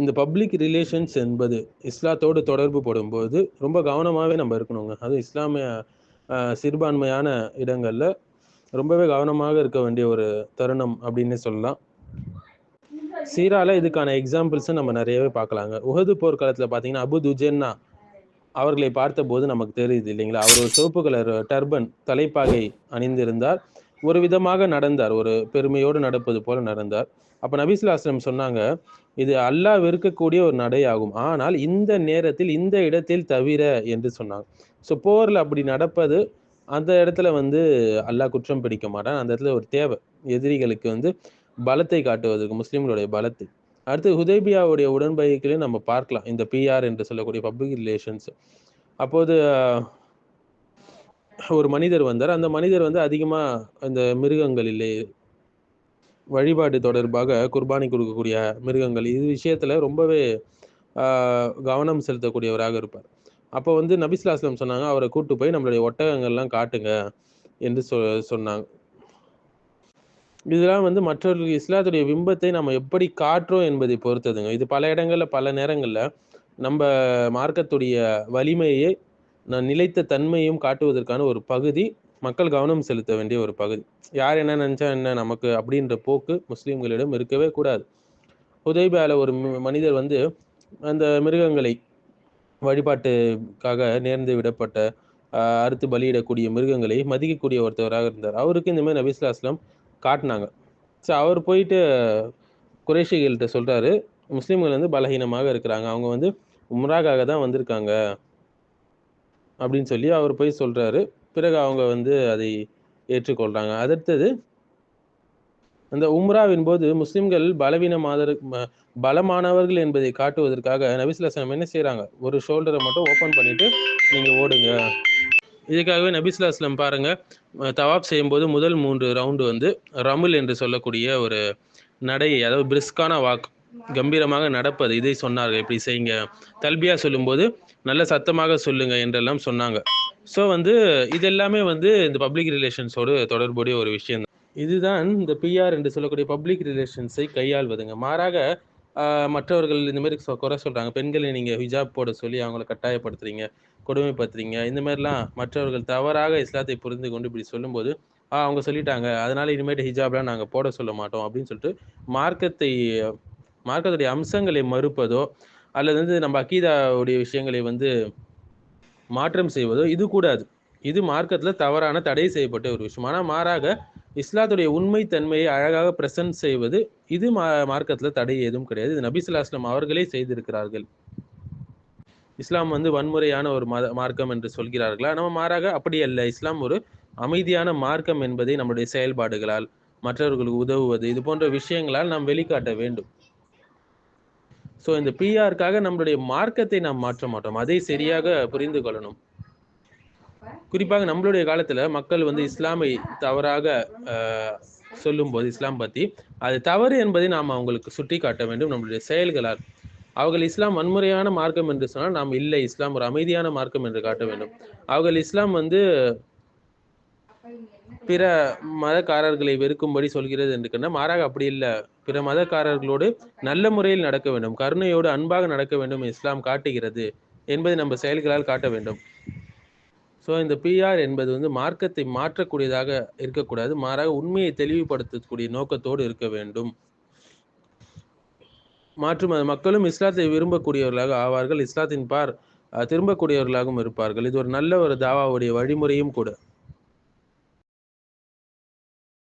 இந்த public relations என்பது இஸ்லாத்தோடு தொடர்பு போடும்போது ரொம்ப கவனமாகவே நம்ம இருக்கணுங்க. அதுவும் இஸ்லாமிய சிறுபான்மையான இடங்களில் ரொம்பவே கவனமாக இருக்க வேண்டிய ஒரு தருணம் அப்படின்னு சொல்லலாம். சீரால இதுக்கான எக்ஸாம்பிள்ஸை நம்ம நிறையவே பார்க்கலாங்க. உகது போர்க்காலத்தில் பார்த்தீங்கன்னா அபு துஜென்னா அவர்களை பார்த்தபோது நமக்கு தெரியுது இல்லைங்களா? அவர் ஒரு சிவப்பு கலர் டர்பன் தலைப்பாகை அணிந்திருந்தார். ஒரு விதமாக நடந்தார். ஒரு பெருமையோடு நடப்பது போல நடந்தார். அப்போ நபிசுலாஸ்லம் சொன்னாங்க இது அல்லாஹ் வெறுக்கக்கூடிய ஒரு நடையாகும். ஆனால் இந்த நேரத்தில் இந்த இடத்தில் தவிர என்று சொன்னாங்க. ஸோ போரில் அப்படி நடப்பது அந்த இடத்துல வந்து அல்லாஹ் குற்றம் பிடிக்க மாட்டான். அந்த இடத்துல ஒரு தேவை. எதிரிகளுக்கு வந்து பலத்தை காட்டுவதற்கு முஸ்லீம்களுடைய பலத்தை. அடுத்து ஹுதேபியாவுடைய உடன்படிக்கையிலையும் நம்ம பார்க்கலாம். இந்த பிஆர் என்று சொல்லக்கூடிய பப்ளிக் ரிலேஷன்ஸ் அப்போது ஒரு மனிதர் வந்தார். அந்த மனிதர் வந்து அதிகமாக அந்த மிருகங்களிலே வழிபாடு தொடர்பாக குர்பானி கொடுக்கக்கூடிய மிருகங்கள். இது விஷயத்தில் ரொம்பவே கவனம் செலுத்தக்கூடியவராக இருப்பார். அப்போ வந்து நபிஸ்லாஸ்லம் சொன்னாங்க அவரை கூட்டு போய் நம்மளுடைய ஒட்டகங்கள்லாம் காட்டுங்க என்று சொ சொன்னாங்க. இதெல்லாம் வந்து மற்றவர்களுக்கு இஸ்லாத்துடைய பிம்பத்தை நம்ம எப்படி காட்டுறோம் என்பதை பொறுத்ததுங்க. இது பல இடங்களில் பல நேரங்களில் நம்ம மார்க்கத்துடைய வலிமையை நான் நிலைத்த தன்மையும் காட்டுவதற்கான ஒரு பகுதி மக்கள் கவனம் செலுத்த வேண்டிய ஒரு பகுதி. யார் என்ன நினச்சா என்ன நமக்கு அப்படின்ற போக்கு முஸ்லீம்களிடம் இருக்கவே கூடாது. உதய்பால ஒரு மனிதர் வந்து அந்த மிருகங்களை வழிபாட்டுக்காக நேர்ந்து விடப்பட்ட அறுத்து பலியிடக்கூடிய மிருகங்களை மதிக்கக்கூடிய ஒருத்தவராக இருந்தார். அவருக்கு இந்த மாதிரி நபிஸ்லாஸ்லாம் காட்டினாங்க. ஸோ அவர் போயிட்டு குறைஷிகள்கிட்ட சொல்கிறாரு முஸ்லீம்கள் வந்து பலகீனமாக இருக்கிறாங்க. அவங்க வந்து உம்ராக்காக தான் வந்திருக்காங்க. அப்படின்னு சொல்லி அவர் போய் சொல்கிறாரு பிறகு அவங்க வந்து அதை ஏற்றுக்கொள்கிறாங்க அடுத்தது அந்த உம்ராவின் போது முஸ்லிம்கள் பலவீனமாதர் ம- பலமானவர்கள் என்பதை காட்டுவதற்காக நபிசுல்லாஸ்லாம் என்ன செய்கிறாங்க ஒரு ஷோல்டரை மட்டும் ஓப்பன் பண்ணிட்டு நீங்கள் ஓடுங்க. இதுக்காகவே நபிசுல்லாஸ்லாம் பாருங்க. தவாப் செய்யும்போது முதல் மூன்று ரவுண்டு வந்து ரமுல் என்று சொல்லக்கூடிய ஒரு நடையை அதாவது பிரிஸ்கான வாக் கம்பீரமாக நடப்பது. இதை சொன்னார்கள். இப்படி செய்யுங்க. தல்பியா சொல்லும்போது நல்ல சத்தமாக சொல்லுங்க என்றெல்லாம் சொன்னாங்க. ஸோ வந்து இது எல்லாமே வந்து இந்த பப்ளிக் ரிலேஷன்ஸோடு தொடர்புடைய ஒரு விஷயம் இதுதான் இந்த பிஆர் என்று சொல்லக்கூடிய பப்ளிக் ரிலேஷன்ஸை கையாள்வதுங்க. மாறாக மற்றவர்கள் இந்த மாதிரி சொ- குறை சொல்கிறாங்க பெண்களை நீங்கள் ஹிஜாப் போட சொல்லி அவங்கள கட்டாயப்படுத்துறீங்க கொடுமைப்படுத்துறீங்க இந்த மாதிரிலாம் மற்றவர்கள் தவறாக இஸ்லாத்தை புரிந்து கொண்டு இப்படி சொல்லும்போது ஆ அவங்க சொல்லிட்டாங்க. அதனால இனிமேட்டு ஹிஜாப்லாம் நாங்கள் போட சொல்ல மாட்டோம் அப்படின்னு சொல்லிட்டு மார்க்கத்தை மார்க்கத்துடைய அம்சங்களை மறுப்பதோ அல்லது வந்து நம்ம அக்கீதாவுடைய விஷயங்களை வந்து மாற்றம் செய்வதோ இது கூடாது. இது மார்க்கத்துல தவறான தடை செய்யப்பட்ட ஒரு விஷயம். ஆனால் மாறாக இஸ்லாத்துடைய உண்மை தன்மையை அழகாக பிரசன்ட் செய்வது இது மா மார்க்கத்துல தடை எதுவும் கிடையாது. இது நபிசுல்லாஸ்லாம் அவர்களே செய்திருக்கிறார்கள். இஸ்லாம் வந்து வன்முறையான ஒரு மத மார்க்கம் என்று சொல்கிறார்களா? நம்ம மாறாக அப்படி அல்ல. இஸ்லாம் ஒரு அமைதியான மார்க்கம் என்பதை நம்முடைய செயல்பாடுகளால் மற்றவர்களுக்கு உதவுவது இது போன்ற விஷயங்களால் நாம் வெளிக்காட்ட வேண்டும். ஸோ இந்த பிஆருக்காக நம்மளுடைய மார்க்கத்தை நாம் மாற்ற மாட்டோம். அதை சரியாக புரிந்து கொள்ளணும். குறிப்பாக நம்மளுடைய காலத்துல மக்கள் வந்து இஸ்லாமை தவறாக சொல்லும்போது இஸ்லாம் பத்தி அது தவறு என்பதை நாம் அவங்களுக்கு சுட்டி காட்ட வேண்டும். நம்மளுடைய செயல்களால். அவர்கள் இஸ்லாம் வன்முறையான மார்க்கம் என்று சொன்னால் நாம் இல்லை இஸ்லாம் ஒரு அமைதியான மார்க்கம் என்று காட்ட வேண்டும். அவர்கள் இஸ்லாம் வந்து பிற மதக்காரர்களை வெறுக்கும்படி சொல்கிறது என்று கண்ட மாறாக அப்படி இல்லை. பிற மதக்காரர்களோடு நல்ல முறையில் நடக்க வேண்டும். கருணையோடு அன்பாக நடக்க வேண்டும் இஸ்லாம் காட்டுகிறது என்பதை நம்ம செயல்களால் காட்ட வேண்டும். ஸோ இந்த பிஆர் என்பது வந்து மார்க்கத்தை மாற்றக்கூடியதாக இருக்கக்கூடாது. மாறாக உண்மையை தெளிவுபடுத்தக்கூடிய நோக்கத்தோடு இருக்க வேண்டும். மாற்று மக்களும் இஸ்லாத்தை விரும்பக்கூடியவர்களாக ஆவார்கள். இஸ்லாத்தின் பார் திரும்பக்கூடியவர்களாகவும் இருப்பார்கள். இது ஒரு நல்ல ஒரு தாவாவுடைய வழிமுறையும் கூட.